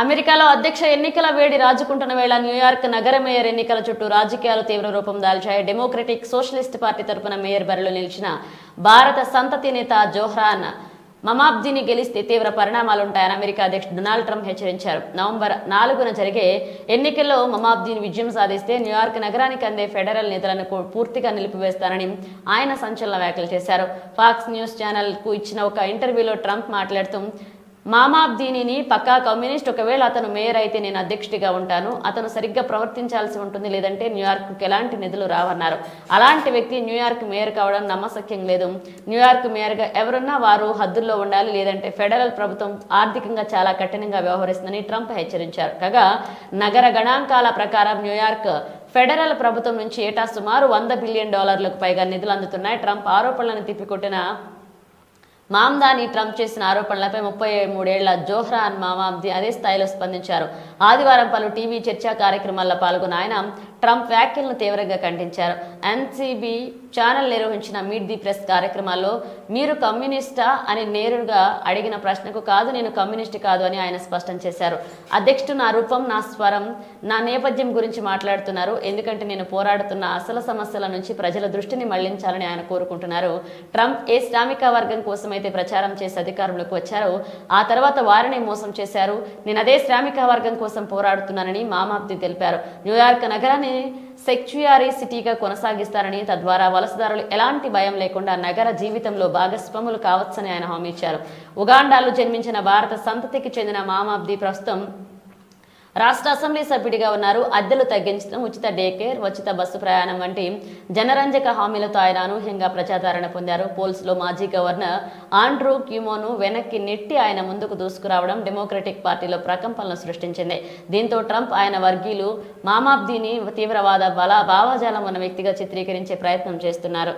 అమెరికాలో అధ్యక్ష ఎన్నికల వేడి రాజుకుంటున్న వేళ న్యూయార్క్ నగర మేయర్ ఎన్నికల చుట్టూ రాజకీయాలు తీవ్ర రూపం దాల్చాయి. డెమోక్రటిక్ సోషలిస్ట్ పార్టీ తరపున మేయర్ బరిలో నిలిచిన భారత సంతతి నేత జోహ్రాన్ మమాబ్దీని గెలిస్తే తీవ్ర పరిణామాలుంటాయని అమెరికా అధ్యక్షుడు డొనాల్డ్ ట్రంప్ హెచ్చరించారు. నవంబర్ నాలుగున జరిగే ఎన్నికల్లో మమాబ్దీని విజయం సాధిస్తే న్యూయార్క్ నగరానికి అందే ఫెడరల్ నిధులను పూర్తిగా నిలిపివేస్తానని ఆయన సంచలన వ్యాఖ్యలు చేశారు. ఫాక్స్ న్యూస్ ఛానల్కు ఇచ్చిన ఒక ఇంటర్వ్యూలో ట్రంప్ మాట్లాడుతూ మామాబ్ దీనిని పక్కా కమ్యూనిస్ట్ ఒకవేళ అతను మేయర్ అయితే నేను అధ్యక్షుడిగా ఉంటాను. అతను సరిగ్గా ప్రవర్తించాల్సి ఉంటుంది. లేదంటే న్యూయార్క్కి ఎలాంటి నిధులు రావన్నారు. అలాంటి వ్యక్తి న్యూయార్క్ మేయర్ కావడం నమ్మసక్యం లేదు. న్యూయార్క్ మేయర్గా ఎవరున్నా వారు హద్దుల్లో ఉండాలి. లేదంటే ఫెడరల్ ప్రభుత్వం ఆర్థికంగా చాలా కఠినంగా వ్యవహరిస్తుందని ట్రంప్ హెచ్చరించారు. కాగా నగర గణాంకాల ప్రకారం న్యూయార్క్ ఫెడరల్ ప్రభుత్వం నుంచి ఏటా సుమారు వంద బిలియన్ డాలర్లకు పైగా నిధులు అందుతున్నాయి. ట్రంప్ ఆరోపణలను తిప్పికొట్టిన మామ్దాని ట్రంప్ చేసిన ఆరోపణలపై ముప్పై మూడేళ్ళ జోహ్రాన్ మామాబ్ది అదే స్థాయిలో స్పందించారు. ఆదివారం పలు టీవీ చర్చా కార్యక్రమాల్లో పాల్గొన్న ఆయన ట్రంప్ వ్యాఖ్యలను తీవ్రంగా ఖండించారు. ఎన్సీబీ ఛానల్ నిర్వహించిన మీట్ ది ప్రెస్ కార్యక్రమాల్లో మీరు కమ్యూనిస్టా అని నేరుగా అడిగిన ప్రశ్నకు కాదు నేను కమ్యూనిస్ట్ కాదు అని ఆయన స్పష్టం చేశారు. అధ్యక్షుడు నా రూపం నా స్వరం నా నేపథ్యం గురించి మాట్లాడుతున్నారు. ఎందుకంటే నేను పోరాడుతున్న అసలు సమస్యల నుంచి ప్రజల దృష్టిని మళ్ళించాలని ఆయన కోరుకుంటున్నారు. ట్రంప్ ఏ శ్రామిక వర్గం కోసం అయితే ప్రచారం చేసి అధికారంలోకి వచ్చారో ఆ తర్వాత వారిని మోసం చేశారు. నేను అదే శ్రామిక వర్గం కోసం పోరాడుతున్నానని మామాబ్ది తెలిపారు. న్యూయార్క్ నగరాన్ని సెక్చుయారీ సిటీగా కొనసాగిస్తారని తద్వారా వలసదారులు ఎలాంటి భయం లేకుండా నగర జీవితంలో భాగస్వాములు కావచ్చని ఆయన హామీ ఇచ్చారు. ఉగాండాలో జన్మించిన భారత సంతతికి చెందిన మామాబ్ది ప్రస్తుతం రాష్ట్ర అసెంబ్లీ సభ్యుడిగా ఉన్నారు. అద్దెలు తగ్గించడం ఉచిత డే కేర్ ఉచిత బస్సు ప్రయాణం వంటి జనరంజక హామీలతో ఆయన అనూహ్యంగా ప్రజాదరణ పొందారు. పోల్స్లో మాజీ గవర్నర్ ఆండ్రూ క్యూమోను వెనక్కి నెట్టి ఆయన ముందుకు దూసుకురావడం డెమోక్రటిక్ పార్టీలో ప్రకంపనలు సృష్టించింది. దీంతో ట్రంప్ ఆయన వర్గీయులు మామాబ్దీని తీవ్రవాద బల భావజాలం ఉన్న వ్యక్తిగా చిత్రీకరించే ప్రయత్నం చేస్తున్నారు.